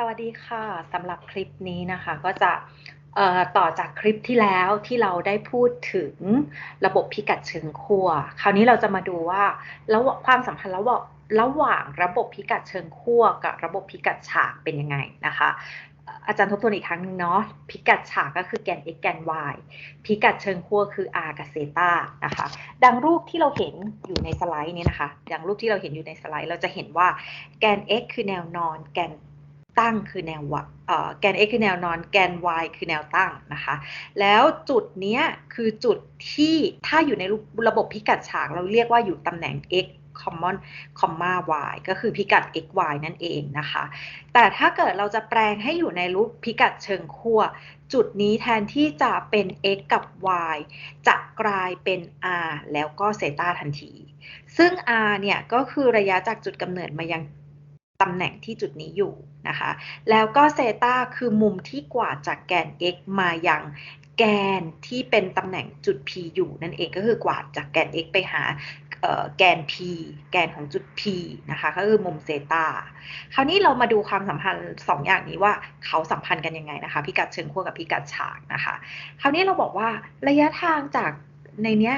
สวัสดีค่ะสำหรับคลิปนี้นะคะ ก็จะต่อจากคลิปที่แล้วที่เราได้พูดถึงระบบพิกัดเชิงขั้วคราวนี้เราจะมาดูว่าแล้วความสัมพันธ์ระหว่างระหว่างระบบพิกัดเชิงขั้วกับระบบพิกัดฉากเป็นยังไงนะคะ อาจารย์ทบทวนอีกครั้งนึงเนาะพิกัดฉากก็คือแกน x แกน y พิกัดเชิงขั้วคือ r กับเซตานะคะ ดังรูปที่เราเห็นอยู่ในสไลด์นี้นะคะดังรูปที่เราเห็นอยู่ในสไลด์ เราจะเห็นว่าแกน x คือแนวนอนแกน ตั้งคือแนวแกน x คือแนวนอน แกน y คือแนวตั้งนะคะ แล้วจุดนี้คือจุดที่ถ้าอยู่ในระบบพิกัดฉากเราเรียกว่าอยู่ตำแหน่ง x common comma y ก็คือพิกัด x y นั่นเองนะคะ แต่ถ้าเกิดเราจะแปลงให้อยู่ในรูปพิกัดเชิงขั้วจุดนี้แทนที่จะเป็น x กับ y จะกลายเป็น r แล้วก็เซตาทันที ซึ่ง r เนี่ยก็คือระยะจากจุดกำเนิดมายัง ตำแหน่งที่จุดนี้อยู่นะคะ แล้วก็เซตาคือมุมที่กว่าจากแกน x มาย่างแกนที่เป็นตำแหน่งจุด p อยู่นั่นเองก็คือกว่าจากแกน x ไปหาแกน p แกนของจุด p นะคะก็คือมุมเซตาคราวนี้เรามาดูความสัมพันธ์2อย่างนี้ว่าเขาสัมพันธ์กันยังไงนะคะ พิกัดเชิงขั้วกับพิกัดฉากนะคะ คราวนี้เราบอกว่าระยะทางจากในเนี้ย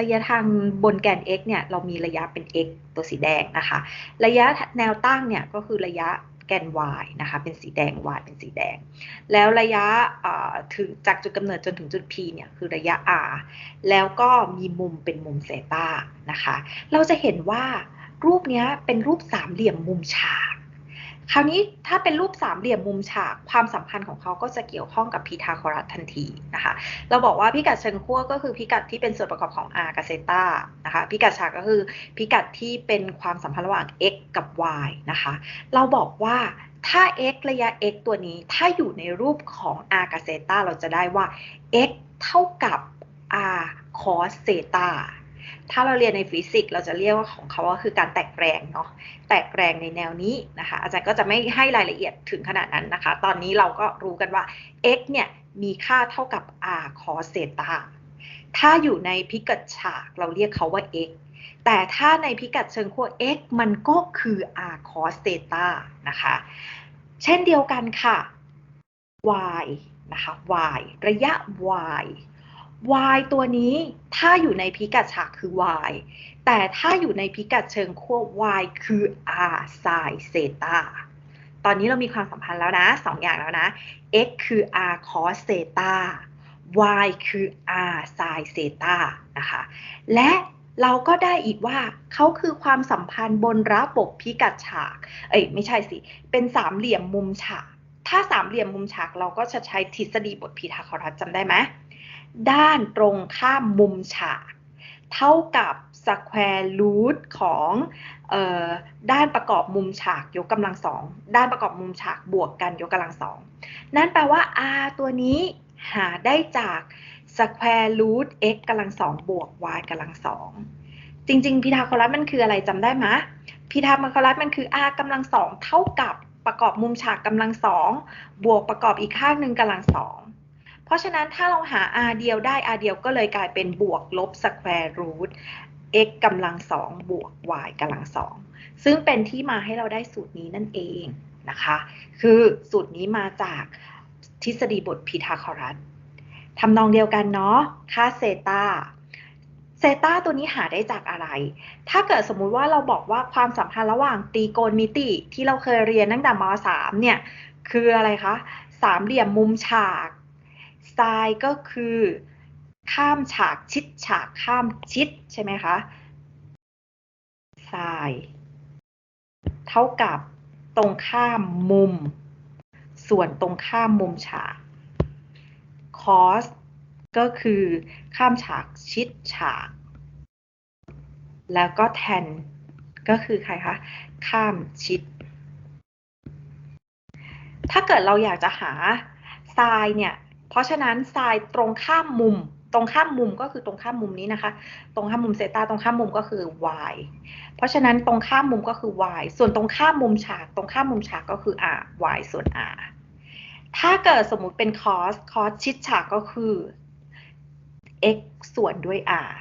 ระยะทางบนแกน x เนี่ยเรามีระยะเป็น x ตัวสีแดงนะคะ ระยะแนวตั้งเนี่ยก็คือระยะแกน y นะคะเป็นสีแดง y เป็นสีแดง แล้วระยะถึงจากจุดกำเนิดจนถึงจุด p เนี่ยคือระยะ r แล้วก็มีมุมเป็นมุมเซตานะคะ เราจะเห็นว่ารูปนี้เป็นรูปสามเหลี่ยมมุมฉาก คราวนี้ถ้าเป็นรูปสามเหลี่ยมมุมฉากความสัมพันธ์ของเขาก็จะเกี่ยวข้องกับพีทาโครัสทันทีนะคะ เราบอกว่าพิกัดเชิงขั้วก็คือพิกัดที่เป็นส่วนประกอบของ r กับเซตานะคะ พิกัดฉากก็คือพิกัดที่เป็นความสัมพันธ์ระหว่าง x กับ y นะคะ เราบอกว่าถ้า x ระยะ x ตัวนี้ถ้าอยู่ในรูปของ r กับเซตาเราจะได้ว่า x เท่ากับ r cos เซตา ถ้าเราเรียนในฟิสิกส์เราจะเรียกว่าของเขาว่าคือการแตกแรงเนาะแตกแรงในแนวนี้นะคะ อาจารย์ก็จะไม่ให้รายละเอียดถึงขนาดนั้นนะคะ ตอนนี้เราก็รู้กันว่า x เนี่ยมีค่าเท่ากับ r cos เซตาถ้าอยู่ในพิกัดฉากเราเรียกเขาว่า x แต่ถ้าในพิกัดเชิงขั้ว x มันก็คือ r cos เซตานะคะ เช่นเดียวกันค่ะ y นะคะ y ระยะ y y ตัวนี้ถ้าอยู่ในพิกัดฉากคือ y แต่ถ้าอยู่ในพิกัดเชิงขั้ว y คือ r sin เซตาตอนนี้เรามีความสัมพันธ์แล้วนะสองอย่างแล้วนะ x คือ r cos เซตา y คือ r sin เซตานะคะ และเราก็ได้อีกว่าเขาคือความสัมพันธ์บนระบบพิกัดฉาก เอ้ยไม่ใช่สิ เป็นสามเหลี่ยมมุมฉาก ถ้าสามเหลี่ยมมุมฉากเราก็จะใช้ทฤษฎีบทพีทาคอรัสจำได้ไหม ด้านตรงข้ามมุมฉาก เท่ากับสแควร์รูทของออด้านประกอบมุมฉากยกกำลังสองด้านประกอบมุมฉากบวกกันยกกำลังสองนั่นแปลว่า r ตัวนี้หาได้จากสแควร์รูท x กำลังสองบวก y กำลังสองจริงๆพีทาโคลัสมันคืออะไรจำได้ไหมพีทาโคลัสมันคือ r กำลังสองเท่ากับประกอบมุมฉากกำลังสองบวกประกอบอีกข้างหนึ่งกำลังสอง เพราะฉะนั้นถ้าเราหา r เดียวได้ r เดียวก็เลยกลายเป็นบวกลบ square root x กำลังสองบวก y กำลังสองซึ่งเป็นที่มาให้เราได้สูตรนี้นั่นเองนะคะ คือสูตรนี้มาจากทฤษฎีบทพีทาคอรัสทำนองเดียวกันเนาะ ค่าเซตาเซตาตัวนี้หาได้จากอะไร ถ้าเกิดสมมุติว่าเราบอกว่าความสัมพันธ์ระหว่างตรีโกณมิติที่เราเคยเรียนตั้งแต่ม .3 เนี่ย คืออะไรคะ สามเหลี่ยมมุมฉาก ทรายก็คือ ข้ามฉากชิดฉากข้ามชิดใช่ไหมคะทรายเท่ากับตรงข้ามมุม ส่วนตรงข้ามมุมฉากคอสก็คือข้ามฉากชิดฉาก แล้วก็แทนก็คือใครคะ ข้ามชิด ถ้าเกิดเราอยากจะหาทรายเนี่ย ราะฉะนั้นทรายตรงข้ามมุม ตรงข้ามมุมก็คือตรงข้ามมุมนี้นะคะ ตรงข้ามมุมเซตาตรงข้ามมุมก็คือ y เพราะฉะนั้นตรงข้ามมุมก็คือ y ส่วนตรงข้ามมุมฉาก ตรงข้ามมุมฉากก็คือ r y ส่วน r ถ้าเกิดสมมุติเป็น cos cos ชิดฉากก็คือ x ส่วนด้วย r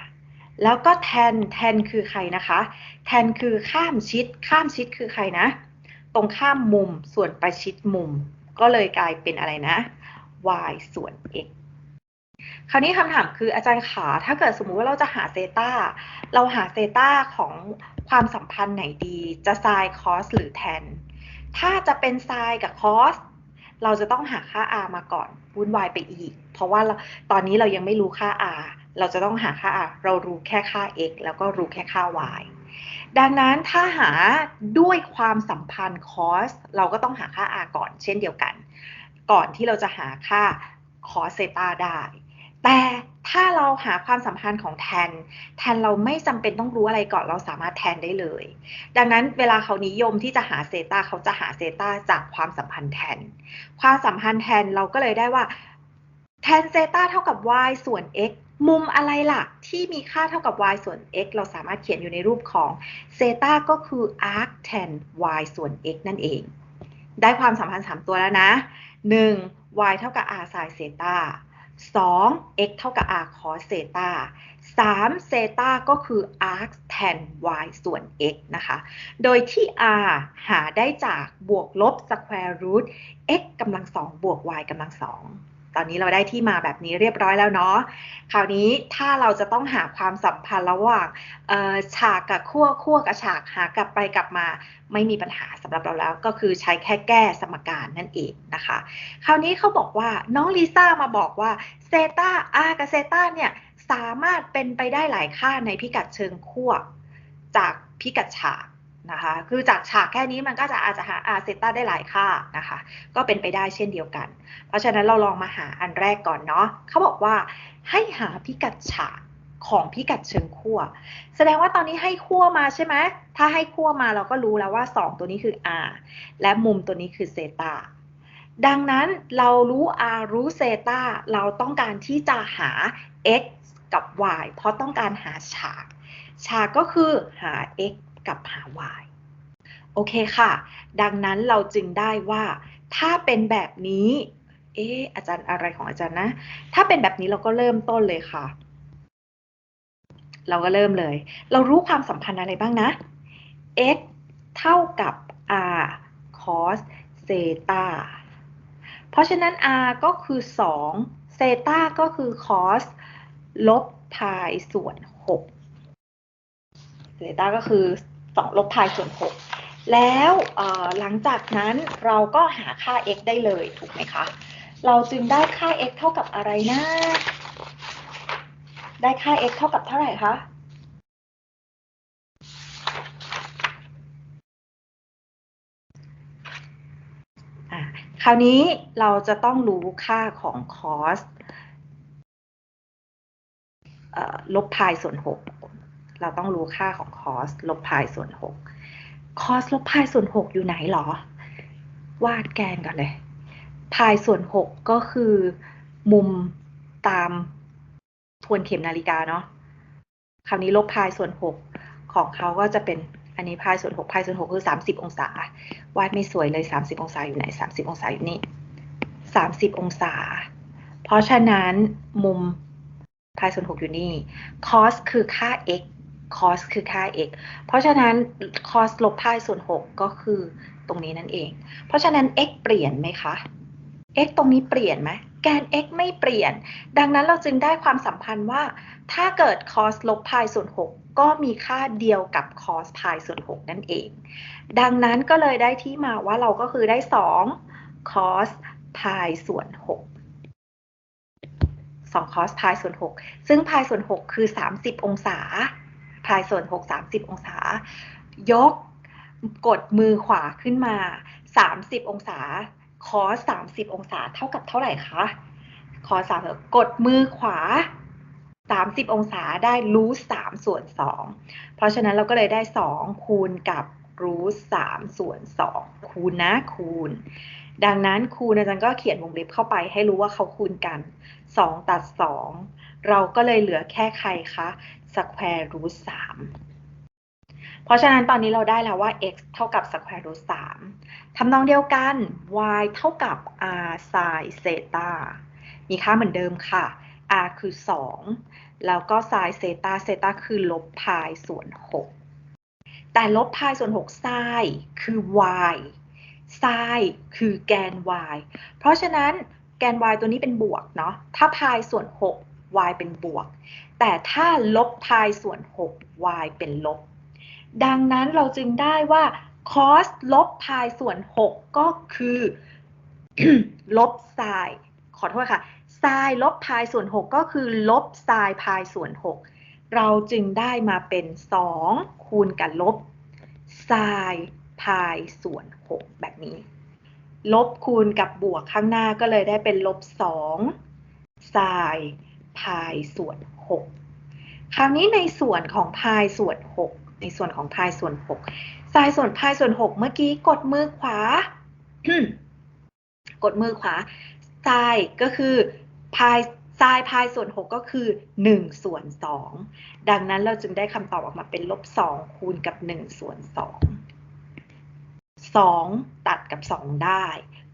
แล้วก็แทนแทนคือใครนะคะ แทนคือข้ามชิด ข้ามชิดคือใครนะ ตรงข้ามมุมส่วนประชิดมุม ก็เลยกลายเป็นอะไรนะ y ส่วน x คราวนี้คำถามคืออาจารย์ขาถ้าเกิดสมมุติว่าเราจะหาเซตาเราหาเซตาของความสัมพันธ์ไหนดี จะไซน์คอสหรือแทน ถ้าจะเป็นไซน์กับคอสเราจะต้องหาค่า r มาก่อนวุ่นวายไปอีก เพราะว่าตอนนี้เรายังไม่รู้ค่า r เราจะต้องหาค่า r เรารู้แค่ค่า x แล้วก็รู้แค่ค่า y ดังนั้นถ้าหาด้วยความสัมพันธ์ cos เราก็ต้องหาค่า r ก่อนเช่นเดียวกัน ก่อนที่เราจะหาค่า cos เซตาได้ แต่ถ้าเราหาความสัมพันธ์ของแทน แทนเราไม่จำเป็นต้องรู้อะไรก่อนเราสามารถแทนได้เลย ดังนั้นเวลาเขานิยมที่จะหาเซตาเขาจะหาเซตาจากความสัมพันธ์แทน ความสัมพันธ์แทนเราก็เลยได้ว่าแทนเซตาเท่ากับ y ส่วน x มุมอะไรล่ะ ที่มีค่าเท่ากับ y ส่วน x เราสามารถเขียนอยู่ในรูปของเซตาก็คือ arc tan y ส่วน x นั่นเอง ได้ความสัมพันธ์ 3 ตัวแล้วนะ 1. y เท่ากับ r sin เซตา 2. x เท่ากับ r cos เซตา 3. เซตาก็คือ arc tan y ส่วน x นะคะ โดยที่ r หาได้จากบวกลบ square root x กำลังสองบวก y กำลังสอง ตอนนี้เราได้ที่มาแบบนี้เรียบร้อยแล้วเนาะคราวนี้ถ้าเราจะต้องหาความสัมพันธ์ระหว่างฉากกับขั้วขั้วกับฉากหากลับไปกลับมาไม่มีปัญหาสำหรับเราแล้ว ก็คือใช้แค่แก้สมการนั่นเองนะคะ คราวนี้เขาบอกว่าน้องลิซ่ามาบอกว่าเซตาอากับเซตาเนี่ยสามารถเป็นไปได้หลายค่าในพิกัดเชิงขั้วจากพิกัดฉาก นะคะ คือจากฉากแค่นี้มันก็จะอาจจะหาอาเซต้าได้หลายค่านะคะ ก็เป็นไปได้เช่นเดียวกัน เพราะฉะนั้นเราลองมาหาอันแรกก่อนเนาะเขาบอกว่าให้หาพิกัดฉากของพิกัดเชิงขั้วแสดงว่าตอนนี้ให้ขั้วมาใช่ไหม ถ้าให้ขั้วมาเราก็รู้แล้วว่า 2 ตัวนี้คือ r และมุมตัวนี้คือเซตาดังนั้นเรารู้ r รู้เซตาเราต้องการที่จะหา x กับ y เพราะต้องการหาฉาก ฉากก็คือหา x กับหา y โอเคค่ะ ดังนั้นเราจึงได้ว่า ถ้าเป็นแบบนี้ เอ๊อาจารย์อะไรของอาจารย์นะ ถ้าเป็นแบบนี้เราก็เริ่มต้นเลยค่ะ เราก็เริ่มเลย เรารู้ความสัมพันธ์อะไรบ้างนะ x เท่ากับ r cos เซตาเพราะฉะนั้น r ก็คือ 2 เซตาก็คือ cos ลบพายส่วน6เซตาก็คือ 2 ลบพายส่วน 6 แล้วหลังจากนั้นเราก็หาค่า x ได้เลยถูกไหมคะ เราจึงได้ค่า x เท่ากับอะไรนะ ได้ค่า x เท่ากับเท่าไหร่คะคราวนี้เราจะต้องรู้ค่าของ cos ลบพายส่วน 6 เราต้องรู้ค่าของ cos ลบพายส่วน6 cos ลบพายส่วน6อยู่ไหนหรอ วาดแกนก่อนเลย พายส่วน6ก็คือมุมตามทวนเข็มนาฬิกาเนาะคราวนี้ลบพายส่วน6ของเขาก็จะเป็นอันนี้พายส่วน6พายส่วน6คือ30องศา วาดไม่สวยเลย30องศาอยู่ไหน30องศาอยู่นี่30องศา เพราะฉะนั้นมุมพายส่วน6อยู่นี่ cos คือค่า x cos คือค่า x เพราะฉะนั้น cos ลบพายส่วน 6 ก็คือตรงนี้นั่นเอง เพราะฉะนั้น x เปลี่ยนไหมคะ x ตรงนี้เปลี่ยนไหมแกน x ไม่เปลี่ยน ดังนั้นเราจึงได้ความสัมพันธ์ว่า ถ้าเกิด cos ลบพายส่วน 6 ก็มีค่าเดียวกับ cos พายส่วน 6 นั่นเอง ดังนั้นก็เลยได้ที่มาว่าเราก็คือได้ 2 cos พายส่วน 6 2 cos พายส่วน 6 ซึ่งพายส่วน 6 คือ 30 องศา พายส่วน 6 30 องศา ยกกดมือขวาขึ้นมา 30 องศา cos 30 องศาเท่ากับเท่าไหร่คะ cos 3กดมือขวา 30 องศาได้รูท3ส่วน 2 เพราะฉะนั้นเราก็เลยได้ 2 คูณกับรูท3ส่วน 2 คูณนะคูณ ดังนั้นคูณอาจารย์ก็เขียนวงเล็บเข้าไปให้รู้ว่าเขาคูณกัน 2 ตัด 2 เราก็เลยเหลือแค่ใครคะ square root 3เพราะฉะนั้นตอนนี้เราได้แล้วว่า x เท่ากับ square root 3ทำนองเดียวกัน y เท่ากับ r sin เซตามีค่าเหมือนเดิมค่ะ r คือ 2 แล้วก็ sin เซตาเซตาคือลบพายส่วน 6 แต่ลบพายส่วน6 sin คือ y sin คือแกน y เพราะฉะนั้นแกน y ตัวนี้เป็นบวกเนาะ ถ้าพายส่วน 6 y เป็นบวก แต่ถ้าลบพายส่วน 6 y เป็นลบ ดังนั้นเราจึงได้ว่า cos ลบพายส่วน 6 ก็คือ ลบ sin ขอโทษค่ะ sin ลบพายส่วน 6 ก็คือ ลบ sin พายส่วน 6 เราจึงได้มาเป็น 2 คูณกับลบ sin พายส่วน 6 แบบนี้ ลบคูณกับบวกข้างหน้าก็เลยได้เป็นลบ 2 sin พายส่วน 6 คราวนี้ในส่วนของพายส่วน 6 ในส่วนของพายส่วน6 sin ส่วนพายส่วน 6 เมื่อกี้กดมือขวา กดมือขวา sin ก็คือพาย sin พายส่วน 6 ก็คือ1ส่วน2ดังนั้นเราจึงได้คำตอบออกมาเป็นลบ2คูณกับ1ส่วน2 2 ตัดกับ 2 ได้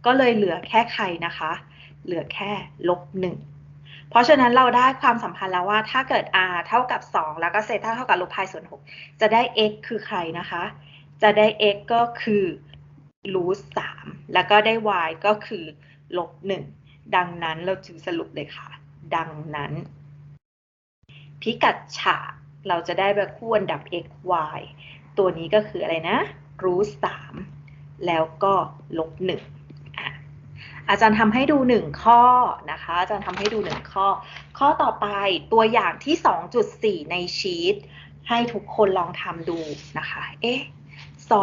ก็เลยเหลือแค่ใครนะคะ เหลือแค่ลบ1 เพราะฉะนั้นเราได้ความสัมพันธ์แล้วว่าถ้าเกิด r เท่ากับ 2 แล้วก็เซตาเท่ากับลบพายส่วน 6 จะได้ x คือใครนะคะ จะได้ x ก็คือรูท3แล้วก็ได้ y ก็คือลบ1ดังนั้นเราจึงสรุปเลยค่ะ ดังนั้น พิกัดฉากเราจะได้แบบคู่อันดับ x y ตัวนี้ก็คืออะไรนะรูท3แล้วก็ลบ1อะ อาจารย์ทำให้ดู 1 ข้อนะคะ อาจารย์ทำให้ดู 1 ข้อ ข้อต่อไปตัวอย่างที่ 2.4 ในชีตให้ทุกคนลองทำดูนะคะ เอ๊ะ2.3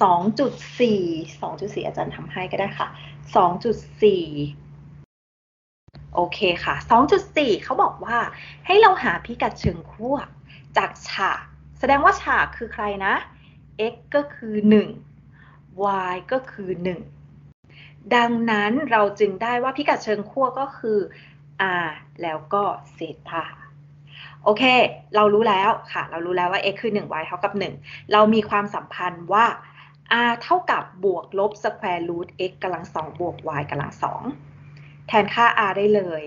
2.4 2.4 อาจารย์ทำให้ก็ได้ค่ะ 2.4 โอเคค่ะ 2.4 เขาบอกว่าให้เราหาพิกัดเชิงขั้วจากฉาก แสดงว่าฉากคือใครนะ x ก็คือ 1 y ก็คือ 1 ดังนั้นเราจึงได้ว่าพิกัดเชิงขั้วก็คือ r แล้วก็เซตาโอเค เรารู้แล้วค่ะ เรารู้แล้วว่า x คือ 1 y เท่ากับ 1 เรามีความสัมพันธ์ว่า r เท่ากับบวกลบ square root x กำลัง2บวก y กำลัง2แทนค่า r ได้เลย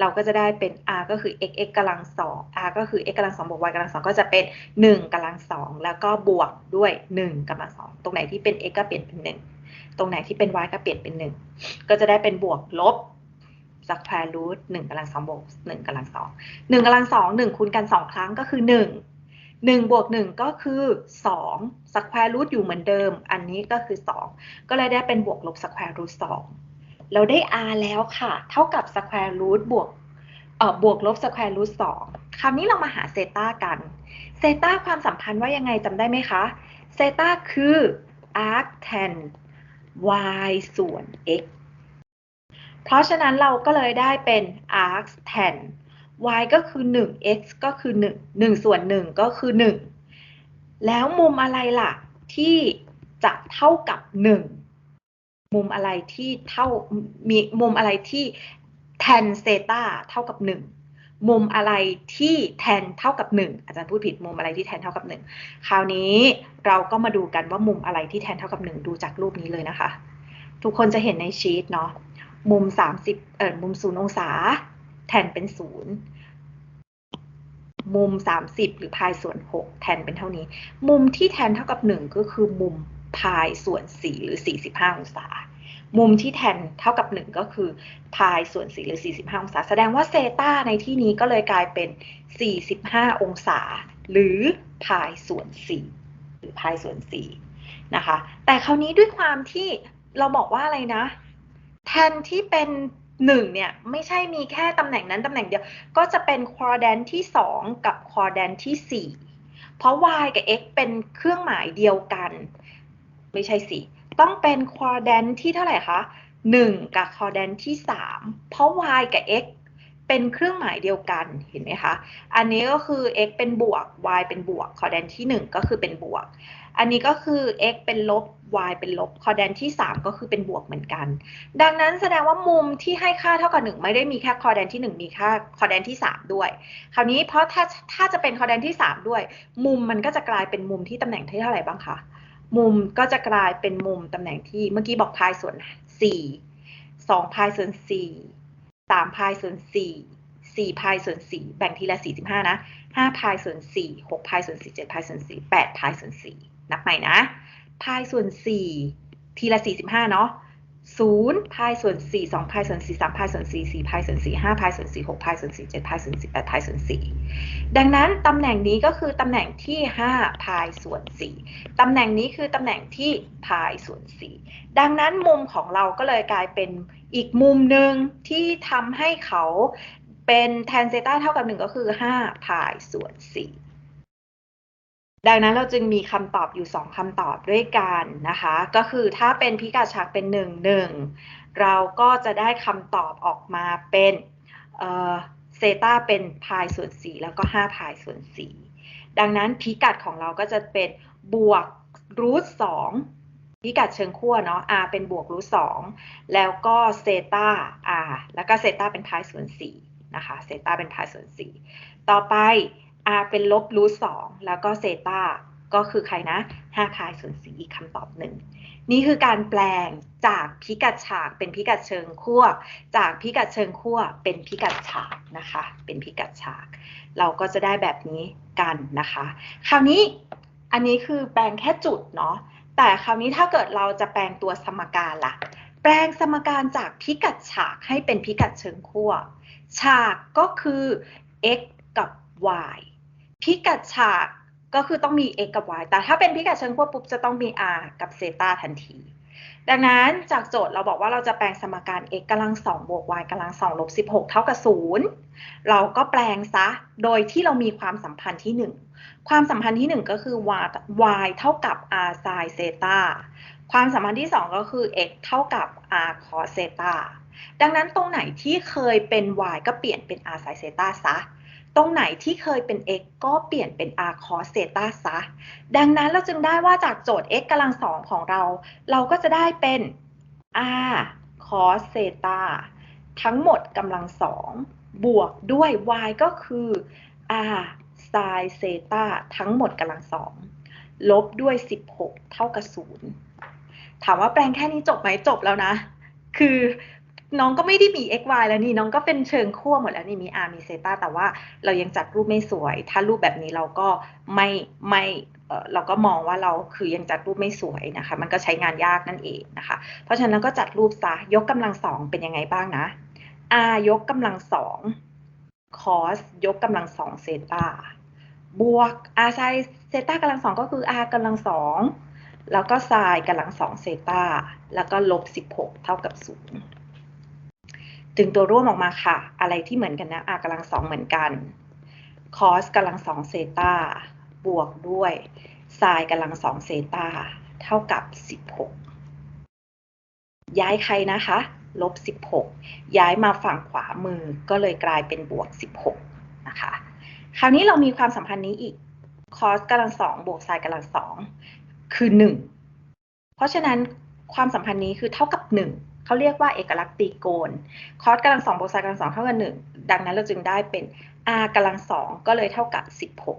เราก็จะได้เป็น r ก็คือ x x กำลัง2 r ก็คือ x กำลัง2บวก y กำลัง2ก็จะเป็น 1กำลัง2แล้วก็บวกด้วย 1กำลัง2ตรงไหนที่เป็น x ก็เปลี่ยนเป็น 1 ตรงไหนที่เป็น y ก็เปลี่ยนเป็น 1 ก็จะได้เป็นบวกลบ square root 1กำลัง2บวก1กำลัง2 1กำลัง2 1คูณกัน2ครั้งก็คือ1 1บวก1ก็คือ2 square root อยู่เหมือนเดิม อันนี้ก็คือ2ก็เลยได้เป็นบวกลบ square root 2เราได้ r แล้วค่ะ เท่ากับ square root บวกเอ่อบวกลบ square root 2คราวนี้เรามาหาเซตากันเซตาความสัมพันธ์ว่ายังไงจำได้ไหมคะเซตาคือ arc tan y ส่วน x เพราะฉะนั้นเราก็เลยได้เป็น arc tan y ก็คือ 1 x ก็คือ 1 1 ส่วน 1 ก็คือ 1 แล้วมุมอะไรล่ะ ที่จะเท่ากับ 1 มุมอะไรที่เท่ามีมุมอะไรที่ tan เซตาเท่ากับ 1 มุมอะไรที่ tan เท่ากับ 1 อาจารย์พูดผิดมุมอะไรที่ tan เท่ากับ 1 คราวนี้เราก็มาดูกันว่ามุมอะไรที่ tan เท่ากับ 1 ดูจากรูปนี้เลยนะคะ ทุกคนจะเห็นในชีตเนาะมุม 30เอ่อมุม0องศา แทนเป็น 0 มุม 30 หรือพายส่วน 6 แทนเป็นเท่านี้ มุมที่แทนเท่ากับ 1 ก็คือมุมพายส่วน 4 หรือ 45 องศา มุมที่แทนเท่ากับ 1 ก็คือพายส่วน4หรือ 45 องศา แสดงว่าเซตาในที่นี้ก็เลยกลายเป็น 45 องศา หรือพายส่วน4หรือพายส่วน4นะคะ แต่คราวนี้ด้วยความที่เราบอกว่าอะไรนะ แทนที่เป็นหนึ่งเนี่ยไม่ใช่มีแค่ตำแหน่งนั้นตำแหน่งเดียว ก็จะเป็นควอแดนที่ 2 กับควอแดนที่ 4 เพราะ y กับ x เป็นเครื่องหมายเดียวกัน ไม่ใช่สิ ต้องเป็นควอแดนที่เท่าไหร่คะ1 กับควอแดนที่ 3 เพราะ y กับ x เป็นเครื่องหมายเดียวกันเห็นไหมคะ อันนี้ก็คือ x เป็นบวก y เป็นบวก คอแดนที่ 1 ก็คือเป็นบวก อันนี้ก็คือ x เป็นลบ y เป็นลบ คอแดนที่ 3 ก็คือเป็นบวกเหมือนกัน ดังนั้นแสดงว่ามุมที่ให้ค่าเท่ากับ 1 ไม่ได้มีแค่คอแดนที่ 1 มีค่าคอแดนที่ 3 ด้วย คราวนี้เพราะถ้าถ้าจะเป็นคอแดนที่ 3 ด้วย มุมมันก็จะกลายเป็นมุมที่ตำแหน่งที่เท่าไหร่บ้างคะ มุมก็จะกลายเป็นมุมตำแหน่งที่เมื่อกี้บอกพายส่วน 4 2พายส่วน 4 3พายส่วน 4 4พายส่วน 4 แบ่งทีละ 45 นะ 5พายส่วน 4 6พายส่วน 4 7พายส่วน 4 8พายส่วน 4 นับใหม่นะพายส่วน 4 ทีละ 45 เนาะ 0พายส่วน 4 2พายส่วน 4 3พายส่วน 4 4พายส่วน 4 5พายส่วน 4 6พายส่วน 4 7พายส่วน 4 8พายส่วน 4 ดังนั้นตำแหน่งนี้ก็คือตำแหน่งที่ 5 พายส่วน 4 ตำแหน่งนี้คือตำแหน่งที่พายส่วน 4 ดังนั้นมุมของเราก็เลยกลายเป็นอีกมุมหนึ่งที่ทำให้เขาเป็นแทนเซต้าเท่ากับ 1 ก็คือ 5 พายส่วน 4 ดังนั้นเราจึงมีคำตอบอยู่ 2คำตอบด้วยกันนะคะ ก็คือถ้าเป็นพิกัดฉากเป็น 1 1 เราก็จะได้คำตอบออกมาเป็นเซตาเป็นพายส่วน 4 แล้วก็5พายส่วน 4 ดังนั้นพิกัดของเราก็จะเป็นบวกรูท2พิกัดเชิงขั้วเนาะ r เป็นบวกรูท2แล้วก็เซตา r แล้วก็เซตาเป็นพายส่วน4นะคะเซตาเป็นพายส่วน 4 ต่อไป r เป็นลบรูทสองแล้วก็เซตาก็คือใครนะ5พายส่วน4อีกคำตอบหนึ่ง นี่คือการแปลงจากพิกัดฉากเป็นพิกัดเชิงขั้วจากพิกัดเชิงขั้วเป็นพิกัดฉากนะคะ เป็นพิกัดฉาก เราก็จะได้แบบนี้กันนะคะ คราวนี้อันนี้คือแปลงแค่จุดเนาะ แต่คราวนี้ถ้าเกิดเราจะแปลงตัวสมการล่ะ แปลงสมการจากพิกัดฉากให้เป็นพิกัดเชิงขั้วฉากก็คือ x กับ y พิกัดฉากก็คือต้องมี x กับ y แต่ถ้าเป็นพิกัดเชิงขั้วปุ๊บจะต้องมี r กับเซตาทันที ดังนั้นจากโจทย์เราบอกว่าเราจะแปลงสมการ x กำลัง2บวก y กำลัง2ลบ16เท่ากับ0เราก็แปลงซะ โดยที่เรามีความสัมพันธ์ที่1ความสัมพันธ์ที่1ก็คือ y เท่ากับ r sin เซตาความสัมพันธ์ที่2ก็คือ x เท่ากับ r cos เซตาดังนั้นตรงไหนที่เคยเป็น y ก็เปลี่ยนเป็น r sin เซตาซะ ตรงไหนที่เคยเป็น x ก็เปลี่ยนเป็น r cos เซตาซะ ดังนั้นเราจึงได้ว่าจากโจทย์ x กำลังสองของเรา เราก็จะได้เป็น r cos เซตาทั้งหมดกำลังสองบวกด้วย y ก็คือ r sin เซตาทั้งหมดกำลังสองลบด้วย 16 เท่ากับ 0 ถามว่าแปลงแค่นี้จบไหมจบแล้วนะ คือ น้องก็ไม่ได้มี x y แล้วนี่น้องก็เป็นเชิงขั้วหมดแล้วนี่มี r มีเซตาแต่ว่าเรายังจัดรูปไม่สวย ถ้ารูปแบบนี้เราก็ไม่ไม่เราก็มองว่าเราคือยังจัดรูปไม่สวยนะคะ มันก็ใช้งานยากนั่นเองนะคะ เพราะฉะนั้นก็จัดรูปซะยกกำลังสองเป็นยังไงบ้างนะ r ยกกำลังสองคอสยกกำลังสองเซตาบวก r ไซเซตากำลังสองก็คือ r กำลังสองแล้วก็ไซน์กำลังสองเซตาแล้วก็ลบ 16 เท่ากับ 0 ดึงตัวร่วมออกมาค่ะ อะไรที่เหมือนกันนะอ r กำลังสองเหมือนกันคอสกำลังสองเซตาบวกด้วยไซน์กำลังสองเซตาเท่ากับ 16 ย้ายใครนะคะ ลบ 16 ย้ายมาฝั่งขวามือก็เลยกลายเป็นบวก 16 นะคะ คราวนี้เรามีความสัมพันธ์นี้อีกคอสกำลังสองบวกไซน์กำลังสองคือ 1 เพราะฉะนั้นความสัมพันธ์นี้คือเท่ากับ 1 เขาเรียกว่าเอกลักษณ์ตีโกน คอสกำลังสองบวกไซน์กำลังสองเท่ากับหนึ่งดังนั้นเราจึงได้เป็น r กำลังสองก็เลยเท่ากับสิบหก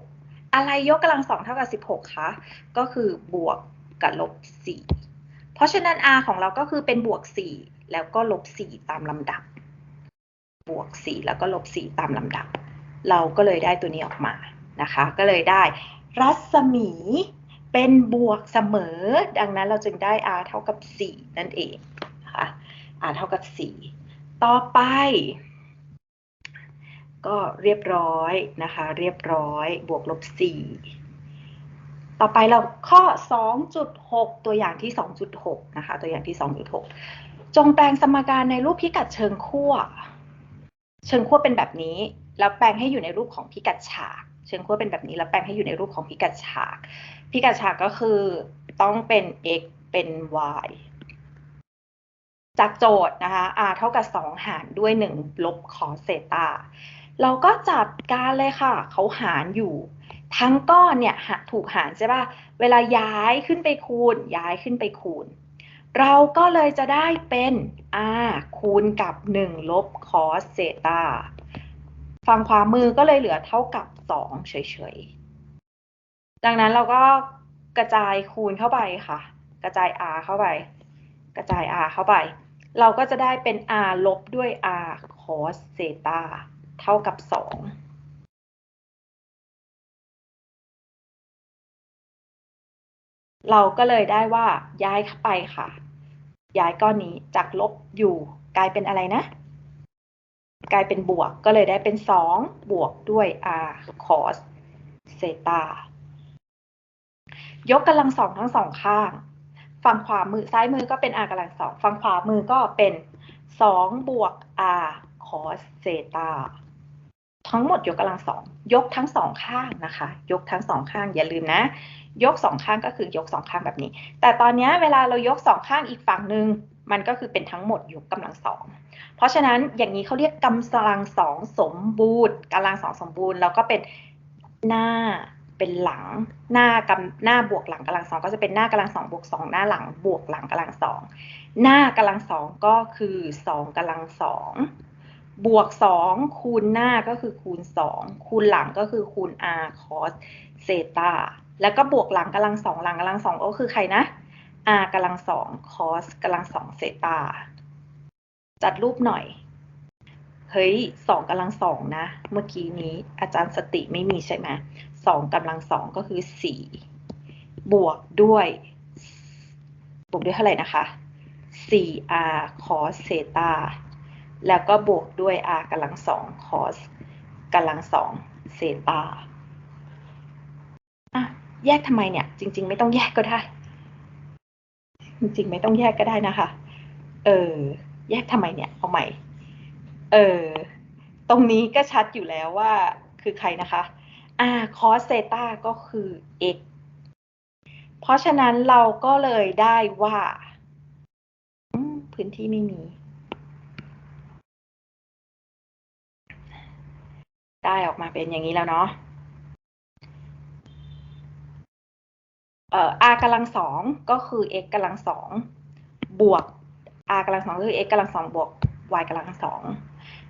อะไรยกกำลังสองเท่ากับสิบหกคะ ก็คือบวกกับลบสี่เพราะฉะนั้น r ของเราก็คือเป็นบวกสี่แล้วก็ลบสี่ตามลำดับ บวกสี่แล้วก็ลบสี่ตามลำดับ เราก็เลยได้ตัวนี้ออกมานะคะ ก็เลยได้รัศมีเป็นบวกเสมอ ดังนั้นเราจึงได้ r เท่ากับ 4 นั่นเอง นะคะ r เท่ากับ 4 ต่อไป ก็เรียบร้อยนะคะ เรียบร้อยบวกลบ 4 ต่อไปเราข้อ 2.6 ตัวอย่างที่ 2.6 นะคะ ตัวอย่างที่ 2.6 จงแปลงสมการในรูปพิกัดเชิงขั้วเชิงขั้วเป็นแบบนี้ แล้วแปลงให้อยู่ในรูปของพิกัดฉากเชิงขั้วเป็นแบบนี้แล้วแปลงให้อยู่ในรูปของพิกัดฉาก พิกัดฉากก็คือต้องเป็น x เป็น y จากโจทย์นะคะ r เท่ากับ 2 หารด้วย 1 ลบคอเซตาเราก็จัดการเลยค่ะ เขาหารอยู่ ทั้งก้อนเนี่ยถูกหารใช่ป่ะ เวลาย้ายขึ้นไปคูณ ย้ายขึ้นไปคูณ เราก็เลยจะได้เป็น r คูณกับ 1 ลบคอเซตาฝั่งขวามือก็เลยเหลือเท่ากับ 2 เฉยๆ ดังนั้นเราก็กระจายคูณเข้าไปค่ะ กระจาย r เข้าไป กระจาย r เข้าไป เราก็จะได้เป็น r ลบด้วย r cos เซตาเท่ากับ 2เราก็เลยได้ว่าย้ายเข้าไปค่ะ ย้ายก้อนนี้จากลบอยู่กลายเป็นอะไรนะ กลายเป็นบวกก็เลยได้เป็น 2 บวกด้วย r cos เซตายกกำลังสองทั้งสองข้าง ฝั่งขวามือซ้ายมือก็เป็น r กำลังสองฝั่งขวามือก็เป็น 2 บวก r cos เซตาทั้งหมดยกกำลังสองยกทั้งสองข้างนะคะ ยกทั้งสองข้างอย่าลืมนะ ยกสองข้างก็คือยกสองข้างแบบนี้ แต่ตอนนี้เวลาเรายกสองข้างอีกฝั่งหนึ่งมันก็คือเป็นทั้งหมดยกกำลังสองเพราะฉะนั้นอย่างนี้เขาเรียกกำลังสองสมบูรณ์กำลังสองสมบูรณ์แล้วก็เป็นหน้า เป็นหลังหน้ากำหน้าบวกหลังกำลังสองก็จะเป็นหน้ากำลังสองบวกสองหน้าหลังบวกหลังกำลังสองหน้ากำลังสองก็คือสองกำลังสองบวกสองคูณหน้าก็คือคูณสองคูณหลังก็คือคูณ r cos เซตาแล้วก็บวกหลังกำลังสองหลังกำลังสองก็คือใครนะ r กำลังสอง cos กำลังสองเซตาจัดรูปหน่อยเฮ้ยสองกำลังสองนะ เมื่อกี้นี้อาจารย์สติไม่มีใช่ไหม สองกำลังสองก็คือสี่บวกด้วย บวกด้วยเท่าไหร่นะคะสี่ r cos เซตาแล้วก็บวกด้วย r กำลังสอง cos กำลังสองเซตาอะแยกทำไมเนี่ย จริง ๆ ไม่ต้องแยกก็ได้ จริง ๆ ไม่ต้องแยกก็ได้นะคะ เออ แยกทำไมเนี่ย เอาใหม่ เออ ตรงนี้ก็ชัดอยู่แล้วว่าคือใครนะคะ อ่า cos เซตาก็คือ x เพราะฉะนั้นเราก็เลยได้ว่าพื้นที่ไม่มี ได้ออกมาเป็นอย่างนี้แล้วเนาะเอ่อ r กำลังสองก็คือ x กำลังสองบวก r กำลังสองคือ x กำลังสองบวก y กำลังสอง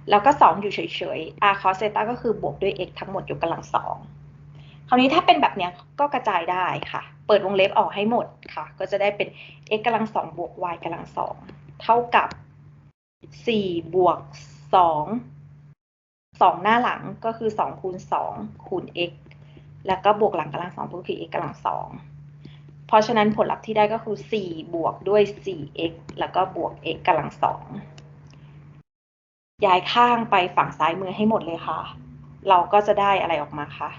แล้วก็สองอยู่เฉยๆ r cos เซตาก็คือบวกด้วย x ทั้งหมดยกกำลังสองคราวนี้ถ้าเป็นแบบเนี้ยก็กระจายได้ค่ะ เปิดวงเล็บออกให้หมดค่ะ ก็จะได้เป็น x กำลังสองบวก y กำลังสองเท่ากับสี่บวกสองสองหน้าหลังก็คือสองคูณสองคูณ x แล้วก็บวกหลังกำลังสองก็คือ x กำลังสองเพราะฉะนั้นผลลัพธ์ที่ได้ก็คือ 4 บวกด้วย 4x แล้วก็บวก x กำลังสอง ย้ายข้างไปฝั่งซ้ายมือให้หมดเลยค่ะ เราก็จะได้อะไรออกมาคะ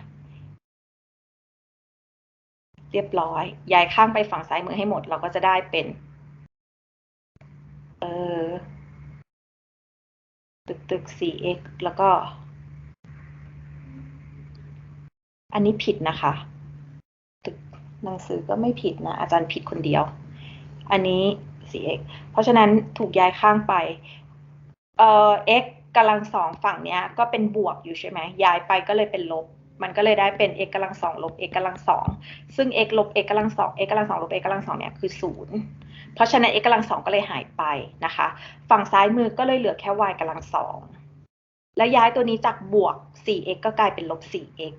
เรียบร้อย ย้ายข้างไปฝั่งซ้ายมือให้หมด เราก็จะได้เป็น เออตึกตึก 4x แล้วก็ อันนี้ผิดนะคะ ตึกหนังสือก็ไม่ผิดนะ อาจารย์ผิดคนเดียว อันนี้ 4x เพราะฉะนั้นถูกย้ายข้างไป เอ่อ x กำลังสองฝั่งเนี้ยก็เป็นบวกอยู่ใช่ไหมย้ายไปก็เลยเป็นลบ มันก็เลยได้เป็น x กำลังสองลบ x กำลังสองซึ่ง x ลบ x กำลังสอง x กำลังสองลบ x กำลังสองเนี่ยคือศูนย์เพราะฉะนั้น x กำลังสองก็เลยหายไปนะคะ ฝั่งซ้ายมือก็เลยเหลือแค่ y กำลังสองแล้วย้ายตัวนี้จากบวก 4x ก็กลายเป็นลบ 4x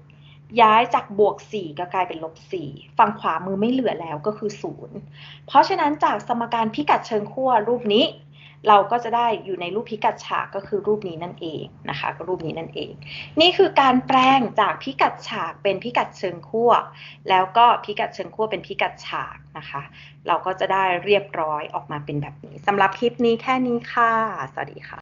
ย้ายจากบวก 4 ก็กลายเป็นลบ 4 ฝั่งขวามือไม่เหลือแล้วก็คือ 0 เพราะฉะนั้นจากสมการพิกัดเชิงขั้วรูปนี้ เราก็จะได้อยู่ในรูปพิกัดฉากก็คือรูปนี้นั่นเองนะคะก็รูปนี้นั่นเอง นี่คือการแปลงจากพิกัดฉากเป็นพิกัดเชิงขั้วแล้วก็พิกัดเชิงขั้วเป็นพิกัดฉากนะคะ เราก็จะได้เรียบร้อยออกมาเป็นแบบนี้สำหรับคลิปนี้แค่นี้ค่ะ สวัสดีค่ะ